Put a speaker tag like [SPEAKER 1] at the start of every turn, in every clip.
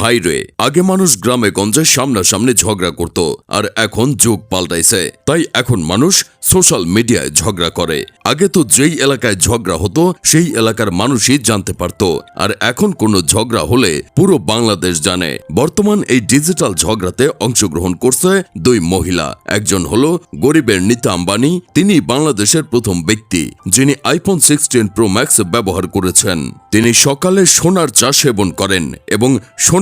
[SPEAKER 1] ভাই রে। আগে মানুষ গ্রামে গঞ্জে সামনাসামনি ঝগড়া করত, আর এখন যুগ পাল্টাইছে। তাই এখন মানুষ সোশ্যাল মিডিয়ায় ঝগড়া করে। আগে তো যেই এলাকায় ঝগড়া হতো, সেই এলাকার মানুষই জানতে পারত। আর এখন কোনো ঝগড়া হলে পুরো বাংলাদেশ জানে। বর্তমান এই ডিজিটাল ঝগড়াতে অংশগ্রহণ করছে দুই মহিলা। একজন হলো গরিবের নিতা আম্বানি, তিনি বাংলাদেশের প্রথম ব্যক্তি, যিনি আইফোন সিক্সটিন প্রো ম্যাক্স ব্যবহার করেছেন। তিনি সকালে সোনার চা সেবন করেন এবং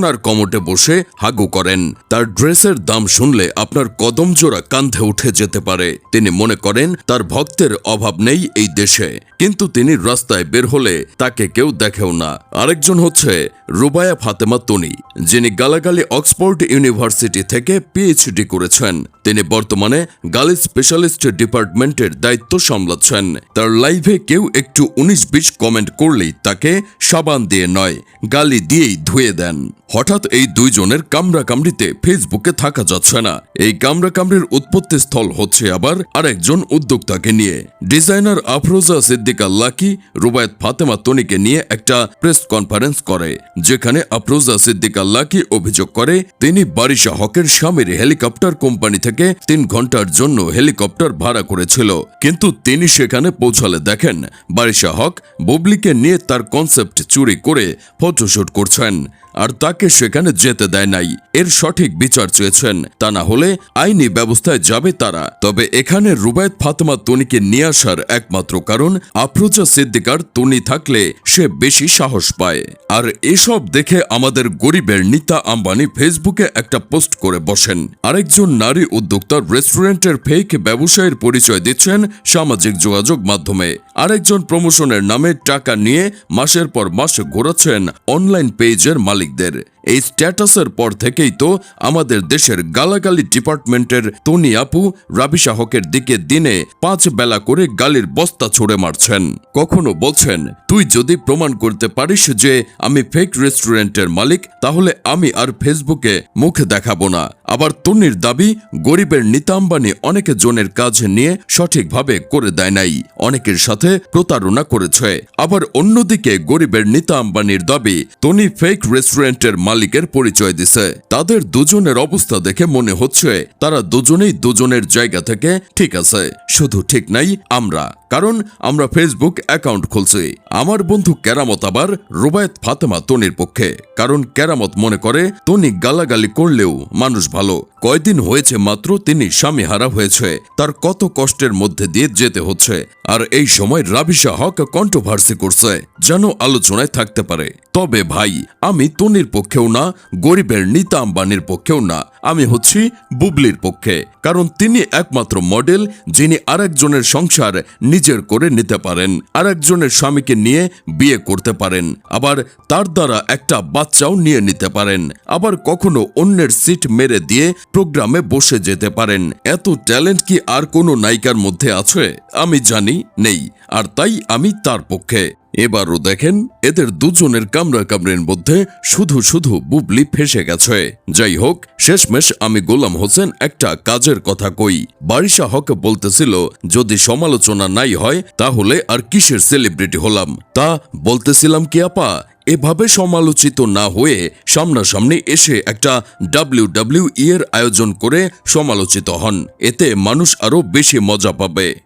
[SPEAKER 1] সোনার কমটে বসে হাগু করেন। তার ড্রেসের দাম শুনলে আপনার কদম জোড়া কান্ধে উঠে যেতে পারে। তিনি মনে করেন তার ভক্তের অভাব নেই এই দেশে। কিন্তু তিনি রাস্তায় বের হলে তাকে কেউ দেখেও না। আরেকজন হচ্ছে রুবায়া ফাতেমা তনি, যিনি গালাগালি অক্সফোর্ড ইউনিভার্সিটি থেকে পিএইচডি করেছেন। তিনি বর্তমানে গালি স্পেশালিস্ট ডিপার্টমেন্টের দায়িত্ব সামলাচ্ছেন। তার লাইভে কেউ একটু উনিশ বিশ কমেন্ট করলেই তাকে সাবান দিয়ে নয়, গালি দিয়েই ধুয়ে দেন। হঠাৎ এই দুইজনের কামড়াকামড়িতে ফেসবুকে থাকা যাচ্ছে না। এই কামড়াকামড়ির উৎপত্তি স্থল হচ্ছে আবার আরেকজন উদ্যোক্তাকে নিয়ে। ডিজাইনার আফরোজা সিদ্দিকা লাকি রুবায়ত ফাতেমা তনিকে নিয়ে একটা প্রেস কনফারেন্স করে, যেখানে আফরোজা সিদ্দিকা লাকি অভিযোগ করে, তিনি বারিশা হকের স্বামীর হেলিকপ্টার কোম্পানি থেকে তিন ঘণ্টার জন্য হেলিকপ্টার ভাড়া করেছিল। কিন্তু তিনি সেখানে পৌঁছালে দেখেন, বারিশা হক বুবলিকে নিয়ে তার কনসেপ্ট চুরি করে ফটোশুট করছেন। আর তাকে সেখানে যেতে দেয় নাই। এর সঠিক বিচার চেয়েছেন। তা না হলে আইনি ব্যবস্থায় যাবে তারা। তবে এখানে রুবায়ত ফাতেমা তনিকে নিয়ে আসার একমাত্র কারণ আফরোজা সিদ্দিকার তনি থাকলে সে বেশি সাহস পায়। আর এসব দেখে আমাদের গরিবের নিতা আম্বানি ফেসবুকে একটা পোস্ট করে বসেন। আরেকজন নারী উদ্যোক্তার রেস্টুরেন্টের ফেক ব্যবসায়ের পরিচয় দিচ্ছেন সামাজিক যোগাযোগ মাধ্যমে। আরেকজন প্রমোশনের নামে টাকা নিয়ে মাসের পর মাস ঘোরাচ্ছেন অনলাইন পেজের মালিকদের এই স্ট্যাটাসের পর থেকেই তো আমাদের দেশের গালাগালি ডিপার্টমেন্টের তনি আপু রাবিশা হকের দিকে দিনে পাঁচ বেলা করে গালির বস্তা ছুড়ে মারছেন। কখনো বলছেন, তুই যদি প্রমাণ করতে পারিস যে আমি ফেক রেস্টুরেন্টের মালিক, তাহলে আমি আর ফেসবুকে মুখ দেখাবো না। আবার তনির দাবি, গরিবের নিতাম্বানি অনেকে জনের কাজ নিয়ে সঠিকভাবে করে দেয় নাই। অনেকের সাথে প্রতারণা করেছে। আবার অন্যদিকে গরিবের নিতা আম্বানির দাবি তনি ফেক রেস্টুরেন্টের মালিকের পরিচয় দিছে। তাদের দুজনের অবস্থা দেখে মনে হচ্ছে তারা দুজনেই দুজনের জায়গা থেকে ঠিক আছে। শুধু ঠিক নাই, আমরা। কারণ আমরা ফেসবুক অ্যাকাউন্ট খুলছি। আমার বন্ধু ক্যারামত আবার রুবায়ত ফাতেমা তনির পক্ষে। কারণ ক্যারামত মনে করে, তনি গালাগালি করলেও মানুষ ভালো। কয়দিন হয়েছে মাত্র তিনি স্বামী হারা হয়েছে। তার কত কষ্টের মধ্যে দিয়ে যেতে হচ্ছে। আর এই সময় রাবিশা হক কন্ট্রোভার্সি করছে, যেন আলোচনায় থাকতে পারে। তবে ভাই, আমি তনির পক্ষেও না, গরিবের নিতা আম্বানির পক্ষেও না। আমি হচ্ছি বুবলির পক্ষে, কারণ তিনি একমাত্র মডেল যিনি আরেকজনের সংসার নিজের করে নিতে পারেন, আরেকজনের স্বামীকে নিয়ে বিয়ে করতে পারেন, আবার তার দ্বারা একটা বাচ্চাও নিয়ে নিতে পারেন, আবার কখনো অন্যের সিট মেরে দিয়ে প্রোগ্রামে বসে যেতে পারেন। এত ট্যালেন্ট কি আর কোনো নায়িকার মধ্যে আছে? আমি জানি নেই, আর তাই আমি তার পক্ষে। এবারও দেখেন, এদের দুজনের কামড়া কামড়ের মধ্যে শুধু শুধু বুবলি ফেসে গেছে। যাই হোক, শেষমেশ আমি গোলাম হোসেন একটা কাজের কথা কই। বারিশা হক বলতেছিল, যদি সমালোচনা নাই হয়, তাহলে আর কিসের সেলিব্রিটি হলাম? তা বলতেছিলাম কি, আপা, এভাবে সমালোচিত না হয়ে সামনাসামনি এসে একটা ডাব্লিউ ডাব্লিউ এর আয়োজন করে সমালোচিত হন। এতে মানুষ আরও বেশি মজা পাবে।